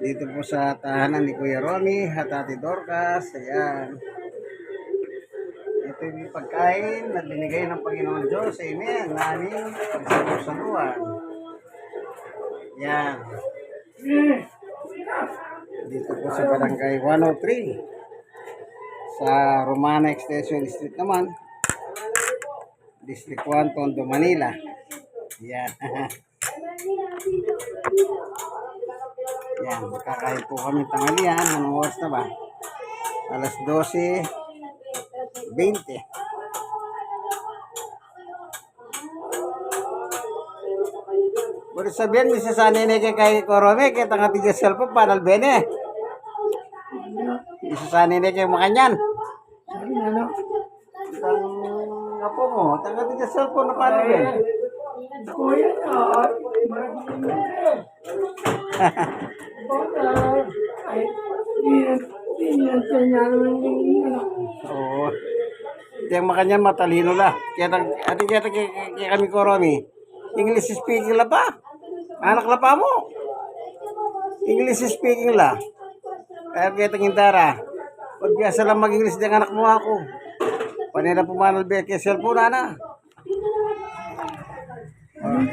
Dito po sa tahanan ni Kuya Romy at Ate Dorcas. Ayan. Ito yung pagkain na binigay ng Panginoon Diyos. Amen. Na aming pagsalusaluan. Yan. Dito po sa barangay 103. Sa Romana Extension Street naman. District 1, Tondo, Manila. Yan. Yan, kakain po kami tanghalian. Anong oras na ba? Alas 12, 20. Pwede sabihin, misa sa nene kay kay Korome, kay tanga tiga cellphone, panal bene. Misa sa nene kay makanyan. Sabi na no, Ang apo mo, tanga tiga cellphone na panal bene. kuya na, marami na. Bata, ay, pinagkanya naman yung ano. Oo. Hindi ang makanyan matalino la. Kaya ati kaya kaya kaya kami Korome. English speaking la pa. Anak la pa mo. English speaking la. Kaya kaya tag indara. Pag biyasa lang mag-English din anak mo ako. Panila pumanal ba kaya cellphone na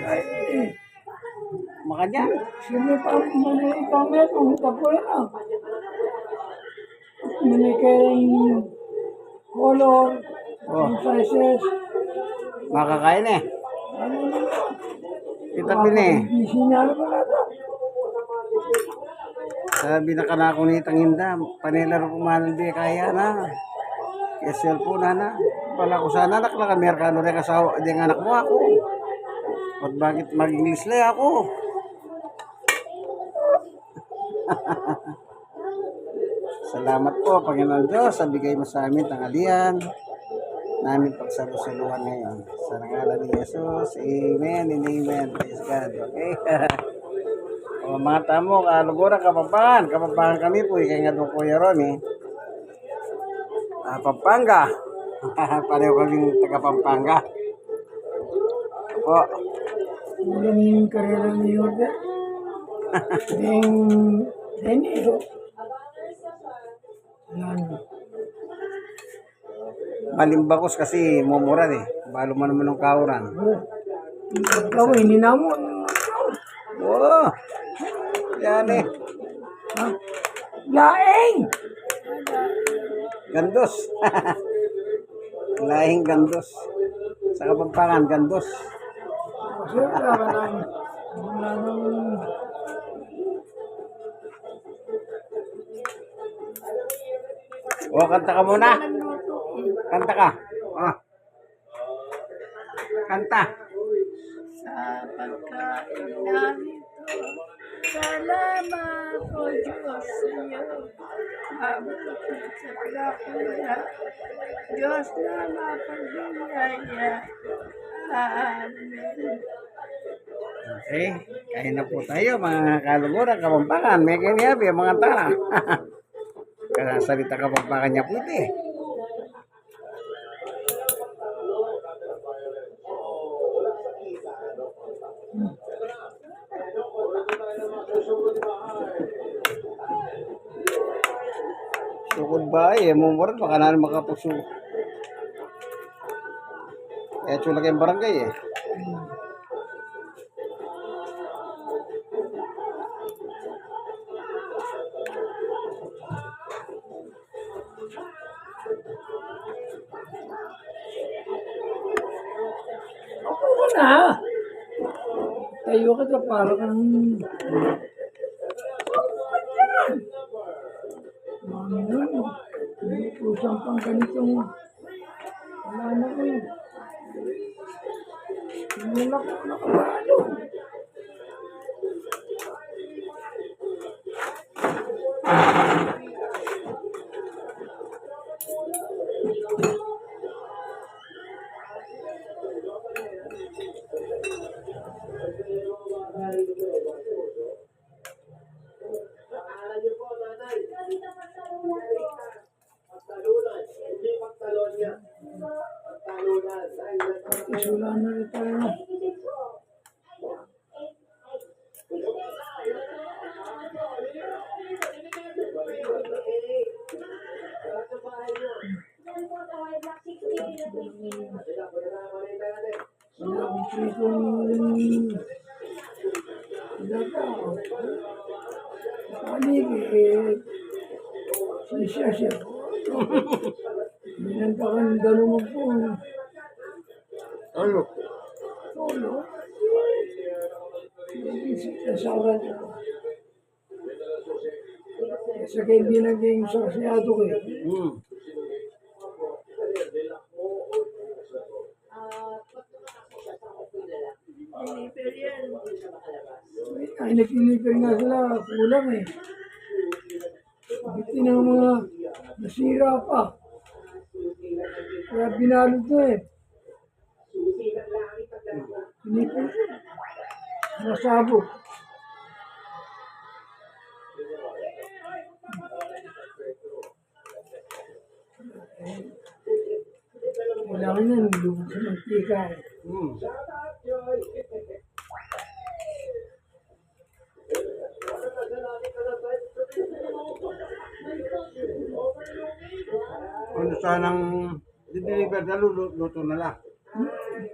Ay, eh, Makanyan. sino pa muna itang meron, tapo na. Muna kayong color, Oh. sizes, Makakain eh. ano na. Itabi na eh. Na. Sabi na kanako ni Tanginda, panila ro pumanal ba kaya na. Kaya cellphone na na. Pala ko sana anak lang, Amerikano rin kasawa. Di anak mo ako. At bakit mag-English lang ako? Salamat po, Panginoon Diyos, sa bigay mo sa amin tanghalian namin pagsalusuluhan ngayon. Sa ngalan ni Jesus, Amen and Amen. Praise God. Okay? o mga tamo, kaluguran, kapampangan. Kapampangan kami po, ikay nga doon Kuya Ronnie. Ah, Pampanga. Pareho kaming taga Pampanga. Opo. Ulan yung karera ni Yorda. Deng, ito. Yan. Malimbakos kasi mumuran eh. Balo man naman ng kauran. Ikaw, hindi na mo. Oo. Yan eh. Ha? Laeng! Gandos. Lahing gandos. Sa Kapampangan, gandos. Lang. Wala nang... O, kanta ka muna. Kanta ka. Ah. Kanta. sa pagkain namin. Salamat po Diyos sa iyo. Mabuti sa pagkakuya. Diyos na mapagbiyaya. Amen. Okay. Kain na po tayo, mga kaluguran, kapampangan. May kaniyabi, mga tara. Kaya salita kapampangan niya po ito eh. Sukod ba eh, mumuran, baka na makapuso. Eh, chula kayong barangay eh. Na. Tayo ka sa para kang... Mami nun. Hindi kusang pang ganitong... Wala na ko. Hindi na ko nakabalo. Isula na rin tayo. Itong daga. Paligid. Siya siya. Minantakan dalawang po. Ano? Solo. Asawa niya. Kasi kaya hindi naging sasyado ko eh. Hmm. Ay, nagpilipin nga sila, kulang eh. Mga nasira pa. Kaya binalot to eh. Siya. Masabog. Kailangan yan, lubog sa mantika eh. Hmm. Ano sanang deliver na luto, na lang. Eh.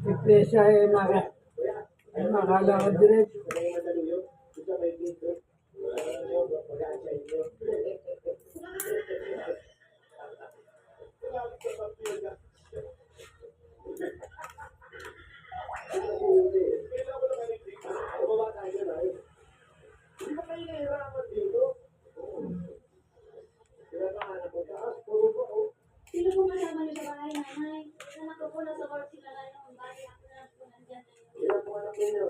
Depresa eh, naka, ay nakalakad diretso. Sino po kasama niyo sa bahay, nanay? Anak ko po nasa work sila na yung bahay. Ako na lang po nandyan. Ilan po anak niyo?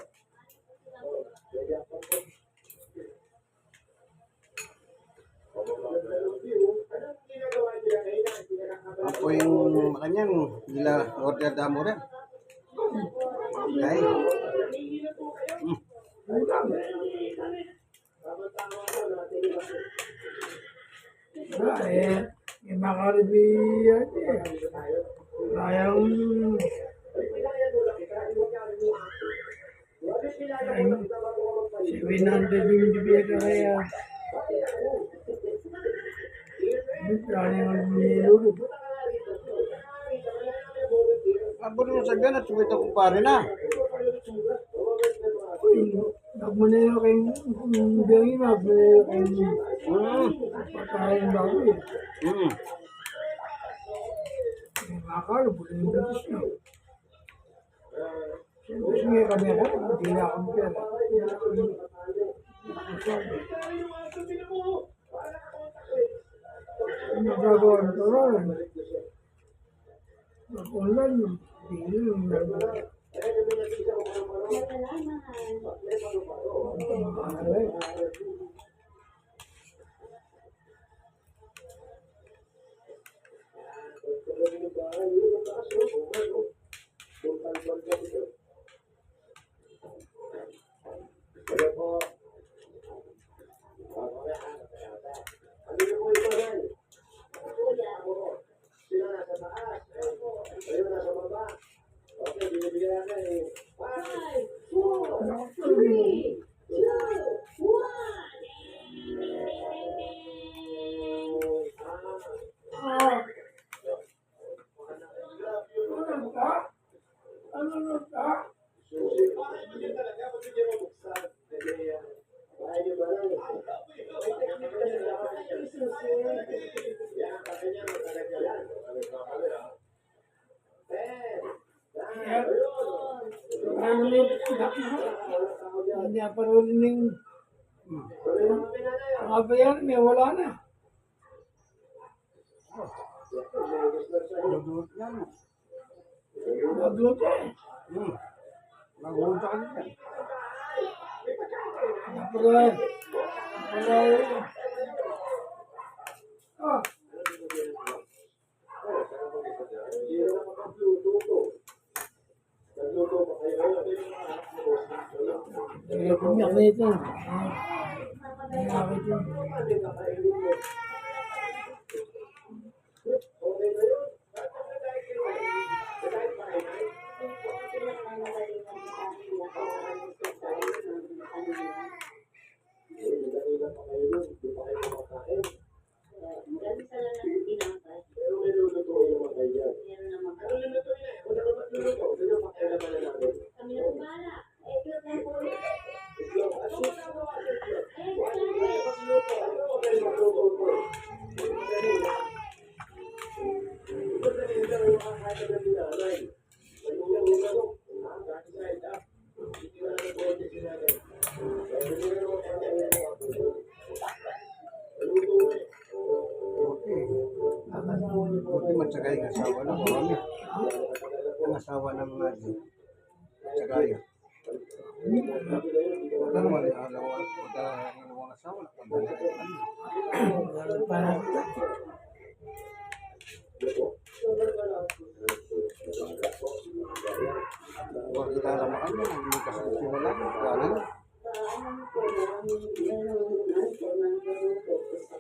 Ako yung kanyan, nila order damo rin. Ay, Wala eh, may makaribiyan eh. Kayang, seven hundred yung bibigyan kaya. Ano plano yung nilulog? Abot mo sa ganat, sumita ko pare na. Uy, Huwag mo na yun kayong biyangin, huwag mo na yun kayong Hmm. patayin bago eh. May makakalo, bulan yung butis na. Siyempre, sige kami ako, hindi na akong pera. Hindi na nito rin. Mag-online yun. Hindi yung nagawa. Hindi pa rin yung mga bayan, may wala na. Dudulot lang. Nagluto eh. Hmm. Magunta ka dyan. Wala. Wala 我们两个也 Tsaka yun. Wala naman, alam mo, wala naman asawa. Wala naman. Parang Huwag kita alam ano, hindi ka sa wala. Wala na.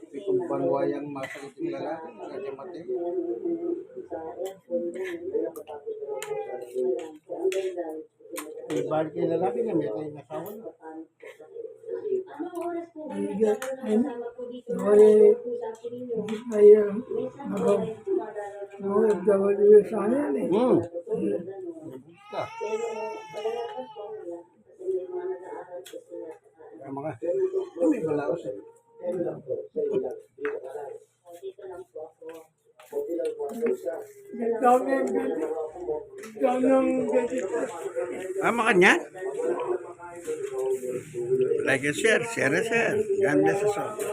Hindi kong banwayang masakit yung lalaki, kaya mati. Eh, balik yung lalaki na may kayo nasawa na. Higit, ay, ay, higit Ah, makanya? Like and share, share and share. God bless us all.